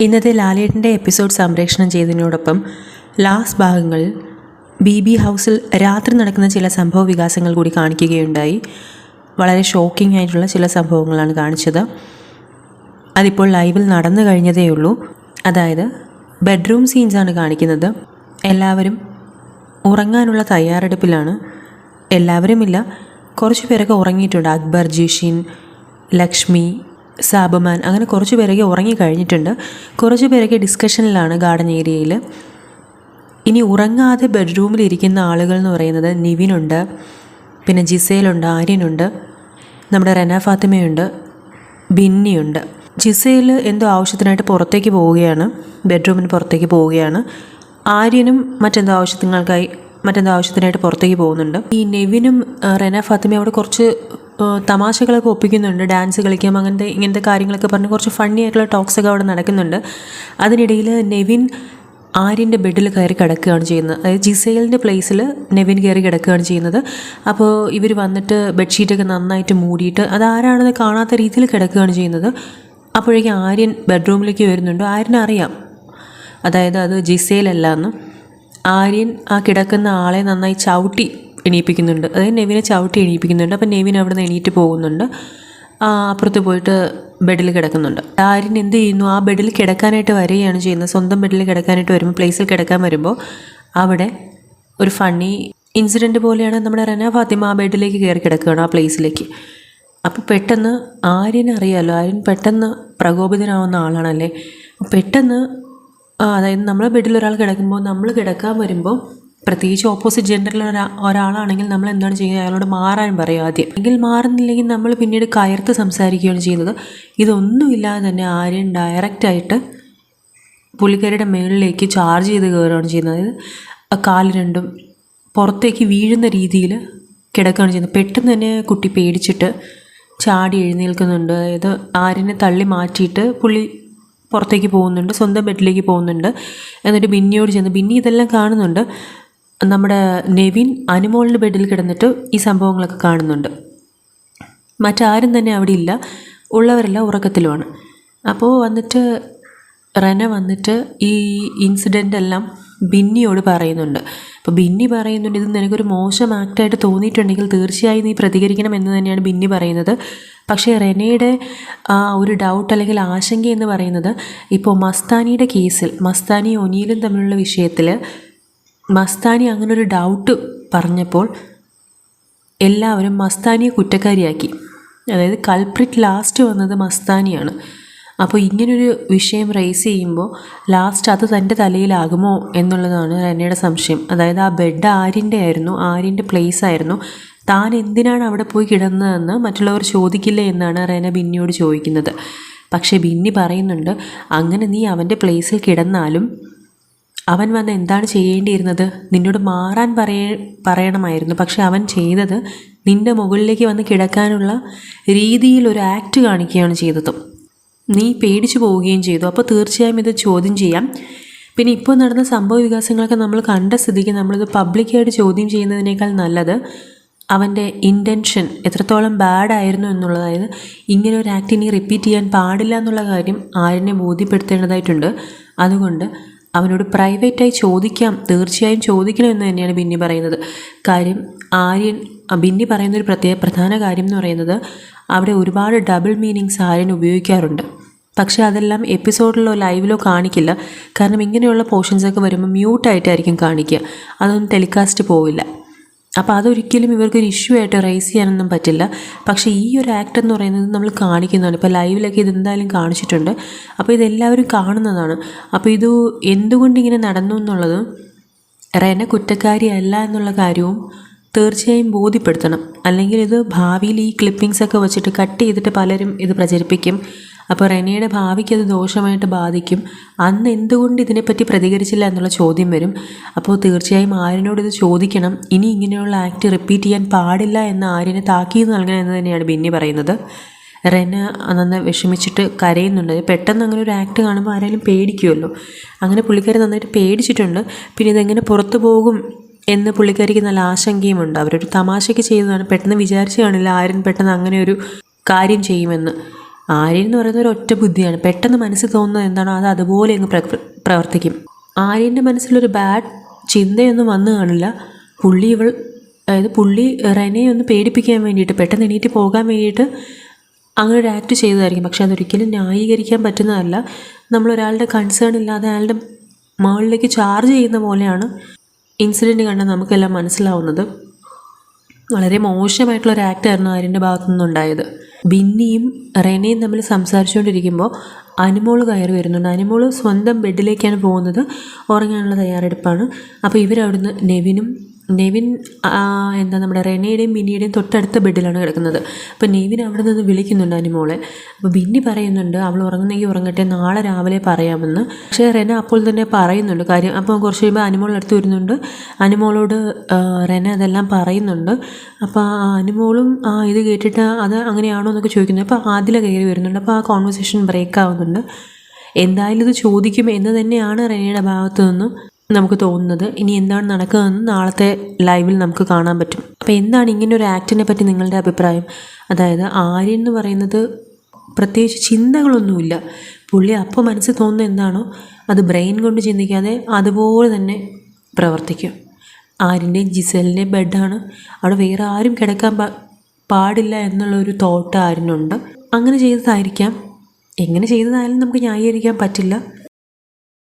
ഇന്നത്തെ ലാലേട്ടന്റെ എപ്പിസോഡ് സംപ്രേഷണം ചെയ്തതിനോടൊപ്പം ലാസ്റ്റ് ഭാഗങ്ങൾ ബി ബി ഹൗസിൽ രാത്രി നടക്കുന്ന ചില സംഭവ വികാസങ്ങൾ കൂടി കാണിക്കുകയുണ്ടായി. വളരെ ഷോക്കിംഗ് ആയിട്ടുള്ള ചില സംഭവങ്ങളാണ് കാണിച്ചത്. അതിപ്പോൾ ലൈവിൽ നടന്നു കഴിഞ്ഞതേ ഉള്ളൂ. അതായത് ബെഡ്റൂം സീൻസാണ് കാണിക്കുന്നത്. എല്ലാവരും ഉറങ്ങാനുള്ള തയ്യാറെടുപ്പിലാണ്. എല്ലാവരുമില്ല. കുറച്ച് പേരൊക്കെ ഉറങ്ങിയിട്ടുണ്ട്. അക്ബർ ജിഷിൻ ലക്ഷ്മി സാബുമാൻ. അങ്ങനെ കുറച്ച് പേരൊക്കെ ഉറങ്ങിക്കഴിഞ്ഞിട്ടുണ്ട് കുറച്ച് പേരൊക്കെ ഡിസ്കഷനിലാണ് ഗാർഡൻ ഏരിയയിൽ ഇനി ഉറങ്ങാതെ ബെഡ്റൂമിൽ ഇരിക്കുന്ന ആളുകൾ എന്ന് പറയുന്നത് നിവിനുണ്ട്. പിന്നെ ജിസയിലുണ്ട് ആര്യനുണ്ട്. നമ്മുടെ റെന ഫാത്തിമയുണ്ട്. ബിന്നിയുണ്ട്. ജിസയിൽ എന്തോ ആവശ്യത്തിനായിട്ട് പുറത്തേക്ക് പോവുകയാണ്. ബെഡ്റൂമിന് പുറത്തേക്ക് പോവുകയാണ്. ആര്യനും മറ്റെന്തോ ആവശ്യങ്ങൾക്കായി മറ്റെന്തോ ആവശ്യത്തിനായിട്ട് പുറത്തേക്ക് പോകുന്നുണ്ട്. ഈ നെവിനും റന ഫാത്തിമയും അവിടെ കുറച്ച് തമാശകളൊക്കെ ഒപ്പിക്കുന്നുണ്ട് ഡാൻസ് കളിക്കാം അങ്ങനത്തെ ഇങ്ങനത്തെ കാര്യങ്ങളൊക്കെ പറഞ്ഞ് കുറച്ച് ഫണ്ണി ആയിട്ടുള്ള ടോക്സ് ഒക്കെ അവിടെ നടക്കുന്നുണ്ട്. അതിനിടയിൽ നെവിൻ ആര്യന്റെ ബെഡിൽ കയറി കിടക്കുകയാണ് ചെയ്യുന്നത്. അതായത് ജിസേലിന്റെ പ്ലേസിൽ നെവിൻ കയറി കിടക്കുകയാണ് ചെയ്യുന്നത്. അപ്പോൾ ഇവർ വന്നിട്ട് ബെഡ്ഷീറ്റൊക്കെ നന്നായിട്ട് മൂടിയിട്ട് അത് ആരാണെന്ന് കാണാത്ത രീതിയിൽ കിടക്കുകയാണ് ചെയ്യുന്നത്. അപ്പോഴേക്കും ആര്യൻ ബെഡ്റൂമിലേക്ക് വരുന്നുണ്ട്. ആര്യൻ അറിയാം അതായത് അത് ജിസേലല്ല എന്ന്. ആര്യൻ ആ കിടക്കുന്ന ആളെ നന്നായി ചവിട്ടി എണീപ്പിക്കുന്നുണ്ട്. അതായത് നെവിനെ ചവിട്ടി എണീപ്പിക്കുന്നുണ്ട്. അപ്പം നെവിൻ അവിടെ നിന്ന് എണീറ്റ് പോകുന്നുണ്ട്. അപ്പുറത്ത് പോയിട്ട് ബെഡിൽ കിടക്കുന്നുണ്ട്. ആര്യൻ എന്ത് ചെയ്യുന്നു? ആ ബെഡിൽ കിടക്കാനായിട്ട് വരികയാണ് ചെയ്യുന്നത്. സ്വന്തം ബെഡിൽ കിടക്കാനായിട്ട് വരുമ്പോൾ പ്ലേസിൽ കിടക്കാൻ വരുമ്പോൾ അവിടെ ഒരു ഫണ്ണി ഇൻസിഡന്റ് പോലെയാണ് നമ്മുടെ റന ഫാത്തിമ ആ ബെഡിലേക്ക് കയറി കിടക്കുകയാണ് ആ പ്ലേസിലേക്ക്. അപ്പോൾ പെട്ടെന്ന് ആര്യൻ അറിയാമല്ലോ ആര്യൻ പെട്ടെന്ന് പ്രകോപിതനാവുന്ന ആളാണല്ലേ? പെട്ടെന്ന് അതായത് നമ്മളെ ബെഡിൽ ഒരാൾ കിടക്കുമ്പോൾ നമ്മൾ കിടക്കാൻ വരുമ്പോൾ പ്രത്യേകിച്ച് ഓപ്പോസിറ്റ് ജെൻഡറിൽ ഒരാ ഒരാളാണെങ്കിൽ നമ്മൾ എന്താണ് ചെയ്യുക? അയാളോട് മാറാൻ പറയും ആദ്യം. എങ്കിൽ മാറുന്നില്ലെങ്കിൽ നമ്മൾ പിന്നീട് കയർത്ത് സംസാരിക്കുകയാണ് ചെയ്യുന്നത്. ഇതൊന്നുമില്ലാതെ തന്നെ ആര്യൻ ഡയറക്റ്റായിട്ട് പുള്ളിക്കാരിയുടെ മേളിലേക്ക് ചാർജ് ചെയ്ത് കയറുകയാണ് ചെയ്യുന്നത്. അതായത് കാൽ രണ്ടും പുറത്തേക്ക് വീഴുന്ന രീതിയിൽ കിടക്കുകയാണ് ചെയ്യുന്നത്. പെട്ടെന്ന് തന്നെ കുട്ടി പേടിച്ചിട്ട് ചാടി എഴുന്നേൽക്കുന്നുണ്ട്. അതായത് ആര്യനെ തള്ളി മാറ്റിയിട്ട് പുള്ളി പുറത്തേക്ക് പോകുന്നുണ്ട്. സ്വന്തം ബെഡിലേക്ക് പോകുന്നുണ്ട്. എന്നിട്ട് ബിന്നിയോട് ചെന്ന് ബിന്നി ഇതെല്ലാം കാണുന്നുണ്ട്. നമ്മുടെ നെവിൻ അനുമോളിന്റെ ബെഡിൽ കിടന്നിട്ട് ഈ സംഭവങ്ങളൊക്കെ കാണുന്നുണ്ട്. മറ്റാരും തന്നെ അവിടെ ഇല്ല. ഉള്ളവരെല്ലാം ഉറക്കത്തിലുമാണ്. അപ്പോൾ വന്നിട്ട് റന വന്നിട്ട് ഈ ഇൻസിഡന്റ് എല്ലാം ബിന്നിയോട് പറയുന്നുണ്ട്. അപ്പോൾ ബിന്നി പറയുന്നുണ്ട് ഇത് നിനക്കൊരു മോശം ആക്റ്റായിട്ട് തോന്നിയിട്ടുണ്ടെങ്കിൽ തീർച്ചയായും നീ പ്രതികരിക്കണം എന്ന് തന്നെയാണ് ബിന്നി പറയുന്നത്. പക്ഷേ റെനയുടെ ഒരു ഡൗട്ട് അല്ലെങ്കിൽ ആശങ്ക എന്ന് പറയുന്നത് ഇപ്പോൾ മസ്താനിയുടെ കേസിൽ മസ്താനി ഒനിയിലും തമ്മിലുള്ള വിഷയത്തിൽ മസ്താനി അങ്ങനൊരു ഡൗട്ട് പറഞ്ഞപ്പോൾ എല്ലാവരും മസ്താനിയെ കുറ്റക്കാരിയാക്കി. അതായത് കൾപ്രിറ്റ് ലാസ്റ്റ് വന്നത് മസ്താനിയാണ്. അപ്പോൾ ഇങ്ങനൊരു വിഷയം റേസ് ചെയ്യുമ്പോൾ ലാസ്റ്റ് അത് തന്റെ തലയിലാകുമോ എന്നുള്ളതാണ് റെനയുടെ സംശയം. അതായത് ആ ബെഡ് ആര്യന്റെ ആയിരുന്നു ആര്യന്റെ പ്ലേസ് ആയിരുന്നു. താൻ എന്തിനാണ് അവിടെ പോയി കിടന്നതെന്ന് മറ്റുള്ളവർ ചോദിക്കില്ല എന്നാണ് റെന ബിന്നിയോട് ചോദിക്കുന്നത്. പക്ഷേ ബിന്നി പറയുന്നുണ്ട് അങ്ങനെ നീ അവന്റെ പ്ലേസിൽ കിടന്നാലും അവൻ വന്ന് എന്താണ് ചെയ്യേണ്ടിയിരുന്നത്? നിന്നോട് മാറാൻ പറയ പറയണമായിരുന്നു. പക്ഷെ അവൻ ചെയ്തത് നിന്റെ മുകളിലേക്ക് വന്ന് കിടക്കാനുള്ള രീതിയിൽ ഒരു ആക്ട് കാണിക്കുകയാണ് ചെയ്തത്. നീ പേടിച്ചു പോവുകയും ചെയ്തു. അപ്പോൾ തീർച്ചയായും ഇത് ചോദ്യം ചെയ്യാം. പിന്നെ ഇപ്പോൾ നടന്ന സംഭവ വികാസങ്ങളൊക്കെ നമ്മൾ കണ്ട സ്ഥിതിക്ക് നമ്മളിത് പബ്ലിക്കായിട്ട് ചോദ്യം ചെയ്യുന്നതിനേക്കാൾ നല്ലത് അവന്റെ ഇന്റൻഷൻ എത്രത്തോളം ബാഡ് ആയിരുന്നു എന്നുള്ളത്. ഇങ്ങനെ ഒരു ആക്ട് ഇനി റിപ്പീറ്റ് ചെയ്യാൻ പാടില്ല എന്നുള്ള കാര്യം ആരെന്നെ ബോധ്യപ്പെടുത്തേണ്ടതായിട്ടുണ്ട്. അതുകൊണ്ട് അവനോട് പ്രൈവറ്റായി ചോദിക്കാം തീർച്ചയായും ചോദിക്കണം എന്ന് തന്നെയാണ് ബിന്നി പറയുന്നത്. കാര്യം ആര്യൻ ബിന്നി പറയുന്ന ഒരു പ്രത്യേക പ്രധാന കാര്യം എന്ന് പറയുന്നത് അവിടെ ഒരുപാട് ഡബിൾ മീനിങ്സ് ആര്യൻ ഉപയോഗിക്കാറുണ്ട്. പക്ഷേ അതെല്ലാം എപ്പിസോഡിലോ ലൈവിലോ കാണിക്കില്ല. കാരണം ഇങ്ങനെയുള്ള പോർഷൻസൊക്കെ വരുമ്പോൾ മ്യൂട്ടായിട്ടായിരിക്കും കാണിക്കുക. അതൊന്നും ടെലികാസ്റ്റ് പോവില്ല. അപ്പോൾ അതൊരിക്കലും ഇവർക്ക് ഒരു ഇഷ്യൂ ആയിട്ട് റേസ് ചെയ്യാനൊന്നും പറ്റില്ല. പക്ഷേ ഈ ഒരു ആക്ട് എന്ന് പറയുന്നത് നമ്മൾ കാണിക്കുന്നതാണ്. ഇപ്പോൾ ലൈവിലൊക്കെ ഇതെന്തായാലും കാണിച്ചിട്ടുണ്ട്. അപ്പോൾ ഇതെല്ലാവരും കാണുന്നതാണ്. അപ്പോൾ ഇത് എന്തുകൊണ്ട് ഇങ്ങനെ നടന്നു എന്നുള്ളതും റെന കുറ്റക്കാരിയല്ല എന്നുള്ള കാര്യവും തീർച്ചയായും ബോധ്യപ്പെടുത്തണം. അല്ലെങ്കിൽ ഇത് ഭാവിയിൽ ഈ ക്ലിപ്പിങ്സ് ഒക്കെ വെച്ചിട്ട് കട്ട് ചെയ്തിട്ട് പലരും ഇത് പ്രചരിപ്പിക്കും. അപ്പോൾ റെനയുടെ ഭാവിക്ക് അത് ദോഷമായിട്ട് ബാധിക്കും. അന്ന് എന്തുകൊണ്ട് ഇതിനെപ്പറ്റി പ്രതികരിച്ചില്ല എന്നുള്ള ചോദ്യം വരും. അപ്പോൾ തീർച്ചയായും ആര്യനോട് ഇത് ചോദിക്കണം. ഇനി ഇങ്ങനെയുള്ള ആക്ട് റിപ്പീറ്റ് ചെയ്യാൻ പാടില്ല എന്ന് ആര്യനെ താക്കീത് നൽകണം എന്ന് തന്നെയാണ് ബിന്നി പറയുന്നത്. റെന നന്നായി വിഷമിച്ചിട്ട് കരയുന്നുണ്ട്. പെട്ടെന്ന് അങ്ങനെ ഒരു ആക്ട് കാണുമ്പോൾ ആരെങ്കിലും പേടിക്കുമല്ലോ അങ്ങനെ പുള്ളിക്കാരി നന്നായിട്ട് പേടിച്ചിട്ടുണ്ട്. പിന്നെ ഇതെങ്ങനെ പുറത്തു പോകും എന്ന് പുള്ളിക്കാരിക്ക് നല്ല ആശങ്കയുമുണ്ട്. അവരൊരു തമാശയ്ക്ക് ചെയ്തതാണ്. പെട്ടെന്ന് വിചാരിച്ചു കാണില്ല ആര്യൻ പെട്ടെന്ന് അങ്ങനെ ഒരു കാര്യം ചെയ്യുമെന്ന്. ആര്യൻ എന്ന് പറയുന്നത് ഒരു ഒറ്റ ബുദ്ധിയാണ്. പെട്ടെന്ന് മനസ്സിൽ തോന്നുന്നത് എന്താണോ അത് അതുപോലെ അങ്ങ് പ്ര- പ്രവർത്തിക്കും. ആര്യന്റെ മനസ്സിലൊരു ബാഡ് ചിന്തയൊന്നും വന്നു കാണില്ല. പുള്ളി ഇവൾ അതായത് പുള്ളി റെനയെ ഒന്ന് പേടിപ്പിക്കാൻ വേണ്ടിയിട്ട് പെട്ടെന്ന് എണീറ്റ് പോകാൻ വേണ്ടിയിട്ട് അങ്ങനെ ഒരു ആക്ട് ചെയ്തതായിരിക്കും. പക്ഷെ അതൊരിക്കലും ന്യായീകരിക്കാൻ പറ്റുന്നതല്ല. നമ്മളൊരാളുടെ കൺസേൺ ഇല്ലാതെ അയാളുടെ മുകളിലേക്ക് ചാർജ് ചെയ്യുന്ന പോലെയാണ് ഇൻസിഡന്റ് കണ്ടാൽ നമുക്കെല്ലാം മനസ്സിലാവുന്നത്. വളരെ മോശമായിട്ടുള്ള ഒരു ആക്റ്റായിരുന്നു ആര്യന്റെ ഭാഗത്തു നിന്നുണ്ടായത് ബിന്നിയും റെനയും തമ്മിൽ സംസാരിച്ചുകൊണ്ടിരിക്കുമ്പോൾ അനുമോൾ കയറി വരുന്നുണ്ട്. അനുമോൾ സ്വന്തം ബെഡിലേക്കാണ് പോകുന്നത്. ഉറങ്ങാനുള്ള തയ്യാറെടുപ്പാണ്. അപ്പോൾ ഇവരവിടുന്ന് നെവിനും നെവിൻ എന്താ നമ്മുടെ റെനയുടെയും ബിന്നിയുടെയും തൊട്ടടുത്ത ബെഡിലാണ് കിടക്കുന്നത്. അപ്പോൾ നെവിൻ അവിടെ നിന്ന് വിളിക്കുന്നുണ്ട് അനുമോളെ അപ്പോൾ ബിന്നി പറയുന്നുണ്ട് അവൾ ഉറങ്ങുന്നെങ്കിൽ ഉറങ്ങട്ടെ നാളെ രാവിലെ പറയാമെന്ന്. പക്ഷേ റെന അപ്പോൾ തന്നെ പറയുന്നുണ്ട് കാര്യം. അപ്പോൾ കുറച്ച് കഴിയുമ്പോൾ അനുമോൾ അടുത്ത് വരുന്നുണ്ട്. അനുമോളോട് റെന അതെല്ലാം പറയുന്നുണ്ട്. അപ്പോൾ അനുമോളും ആ ഇത് കേട്ടിട്ട് അത് അങ്ങനെയാണോ എന്നൊക്കെ ചോദിക്കുന്നത് അപ്പോൾ ആദില കയറി വരുന്നുണ്ട്. അപ്പോൾ ആ കോൺവെർസേഷൻ ബ്രേക്ക് ആവുന്നുണ്ട്. എന്തായാലും ഇത് ചോദിക്കും എന്ന് തന്നെയാണ് റെനയുടെ ഭാഗത്തു നിന്നും. നമുക്ക് തോന്നുന്നത് ഇനി എന്താണ് നടക്കുന്നതെന്ന് നാളത്തെ ലൈവിൽ നമുക്ക് കാണാൻ പറ്റും. അപ്പോൾ എന്താണ് ഇങ്ങനെ ഒരു ആക്ടിനെ പറ്റി നിങ്ങളുടെ അഭിപ്രായം? അതായത് ആര്യൻ എന്ന് പറയുന്നത് പ്രത്യേകിച്ച് ചിന്തകളൊന്നുമില്ല. പുള്ളി അപ്പോൾ മനസ്സിൽ തോന്നുന്ന എന്താണോ അത് ബ്രെയിൻ കൊണ്ട് ചിന്തിക്കാതെ അതുപോലെ തന്നെ പ്രവർത്തിക്കും. ആര്യന്റെ ജിസലിന്റെ ബെഡാണ് അവിടെ വേറെ ആരും കിടക്കാൻ പാടില്ല എന്നുള്ളൊരു തോട്ട് ആരിനുണ്ട് അങ്ങനെ ചെയ്തതായിരിക്കാം. എങ്ങനെ ചെയ്തതായാലും നമുക്ക് ന്യായീകരിക്കാൻ പറ്റില്ല.